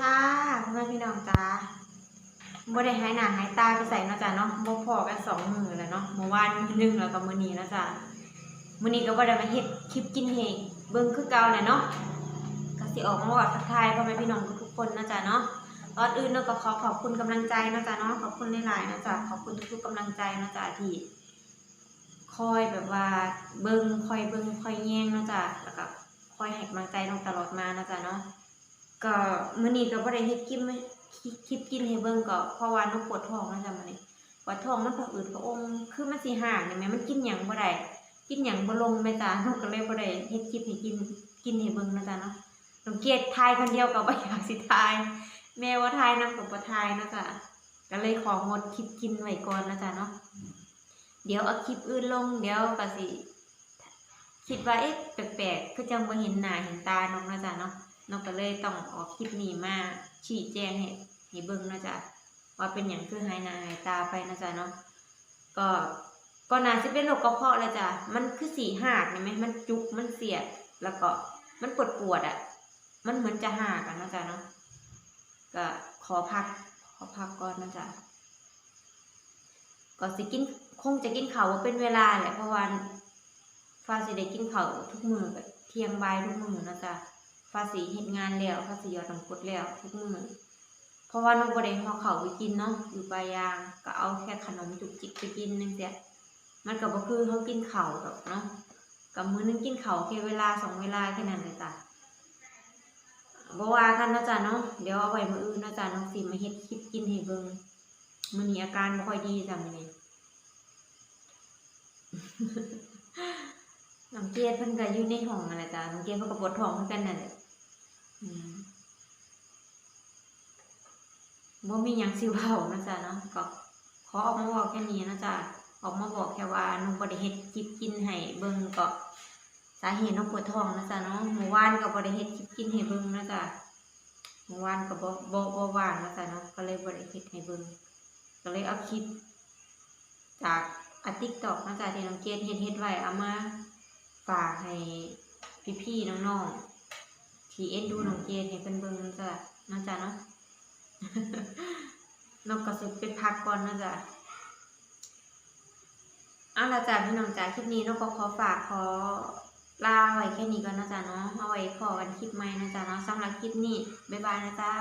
ค่ะพ่อแม่พี่น้องจ้าบ่ได้หายหนาหายตาไปใส่เนาะจ้ะเนาะบ่พอกันสองมือแล้วเนาะเมื่อวานมื้อหนึงแล้วก็มื้อนี้นะจ้ะมื้อนี้ก็บ่ได้มาเฮ็ดคลิปกินเฮงเบิ่งคือเก่าแหละเนาะก็สิออกมาว่าทักทายพ่อแม่พี่น้องทุกๆคนนะจ้ะเนาะก่อนอื่นเนาะก็ขอขอบคุณกำลังใจนะจ้ะเนาะขอบคุณหลายๆนะจ้ะขอบคุณทุกๆกำลังใจนะจ้ะที่คอยแบบว่าเบิ่งคอยเบิ่งคอยแย่งนะจ้ะแล้วก็คอยให้กำลังใจน้องตลอดมานะจ้ะเนาะ ก็มื้อนี้ก็บ่ได้เฮ็ดคลิปไม่คลิปกินให้เบิ่งก็เพราะว่าน้องปวดท้องนะจ๊ะมื้อนี้ปวดท้องมันพะอืดพะอมคือมันสิห่างนี่แหมมันกินหยังบ่ได้กินหยังบ่ลงแม่จ้าน้องก็เลยบ่ได้เฮ็ดคลิปให้กินกินให้เบิ่งนะจ๊ะเนาะน้องเกียรติทายคนเดียวก็บ่อยากสิทาย แม่ว่าทายนำก็บ่ทายนะจ๊ะก็เลยของดคลิปกินไว้ก่อนนะจ๊ะเนาะเดี๋ยวเอาคลิปอื่นลงเดี๋ยวก็สิคิดว่าเอ๊ะแปลกๆคือจังบ่เห็นหน้าเห็นตาน้องนะจ๊ะเนาะ น้องก็เลยต้องออกคลิปนี้มาชี้แจงให้ให้เบิ่งนะจ๊ะว่าเป็นอย่างคือหายหน้าหายตาไปนะจ๊ะเนาะก็ก็น่าสิเป็นโรคกระเพาะเลยจ้ะมันคือสีหากเห็นไหมมันจุกมันเสียดแล้วก็มันปวดปวดอะ มันเหมือนจะหากอะนะจ๊ะเนาะก็ขอพักขอพักก่อนนะจ๊ะก็สิกินคงจะกินข้าวบ่เป็นเวลาแหละเพราะว่าฟ้าสิได้กินข้าวทุกมื้อก็เที่ยงบ่ายทุกมือนะจ๊ะ ภาษีเฮ็ดงานแล้วภาษียอดน้ำกรดแล้วทุกมือเพราะว่าน้องบ่ได้ห่อข้าไปกินเนาะอยู่ปลายางก็เอาแค่ขนมจุกจิกไปกินนึงเสียมันก็บ่คือเฮากินเข้าวดอกเนาะกับมื้อนึงกินเข้าแค่เวลาสองเวลาแค่นั้นเลยจ้ะบ่ว่ากันนะจ้ะเนาะเดี๋ยวเอาไว้มื้ออื่นนะจ้ะน้องสิมาเฮ็ดคลิปกินให้เบิ่งมื้อนี้อาการบ่ค่อยดีจ้ะมื้อนี้น้องเกดเพิ่นก็อยู่ในห้องนั่นแหละจ้ะน้องเกดเพิ่นก็ปวดท้องคือนกันนั่นแหละ บ่มีหยังสิเว้านะจ๊ะเนาะก็ขอออกมาบอกแค่นี้นะจ๊ะออกมาบอกแค่ว่าน้องบ่ได้เฮ็ดคลิปกินให้เบิ่งก็สาเหตุน้องปวดท้องนะจ๊ะเนาะเมื่อวานก็บ่ได้เฮ็ดคลิปกินให้เบิ่งนะจ๊ะเมื่อวานก็บ่บ่บ่ว่างนะจ๊ะเนาะก็เลยบ่ได้เฮ็ดให้เบิ่งก็เลยเอาคลิป จากอะ TikTok นะจ๊ะที่น้องเกดเฮ็ดเฮ็ดไว้เอามาฝากให้พี่ๆน้องๆ ขี่เอ็นดูน้องเกดให้เป็นเบิ่งจ้ะเนาะจ้ะเนาะนกก็สิไปพักก่อนนะจ๊ะเอาละจ้ะพี่น้องจ้ะคลิปนี้นกก็ขอฝากขอลาไว้แค่นี้ก่อนนะจ๊ะเนาะเอาไว้ขอกันคลิปใหม่นะจ๊ะเนาะสำหรับคลิปนี้บ๊ายบายนะจ๊ะ